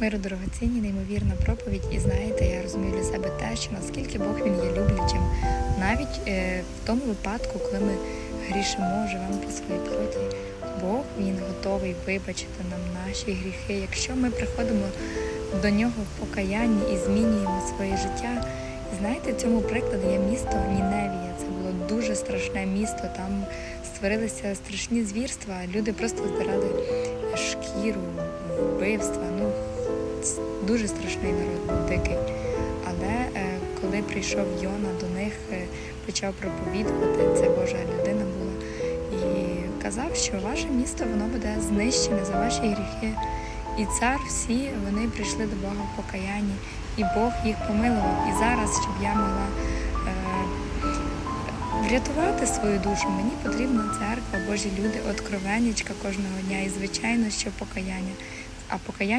Миру дорогоцінні, неймовірна проповідь, і знаєте, я розумію для себе те, що наскільки Бог він є люблячим, навіть е, в тому випадку, коли ми грішимо, живемо по своїй плоті, Бог він готовий вибачити нам наші гріхи. Якщо ми приходимо до нього в покаянні і змінюємо своє життя. І знаєте, цьому прикладу є місто Ніневія. Це було дуже страшне місто. Там створилися страшні звірства. Люди просто здирали шкіру, вбивства. Ну дуже страшний народ був дикий. Але е, коли прийшов Йона до них, е, почав проповідувати, це Божа людина була, і казав, що ваше місто воно буде знищене за ваші гріхи. І цар всі вони прийшли до Бога в покаянні, і Бог їх помилував. І зараз, щоб я могла е, врятувати свою душу, мені потрібна церква, Божі люди, откровеннячка кожного дня. І звичайно, що покаяння. А покаяння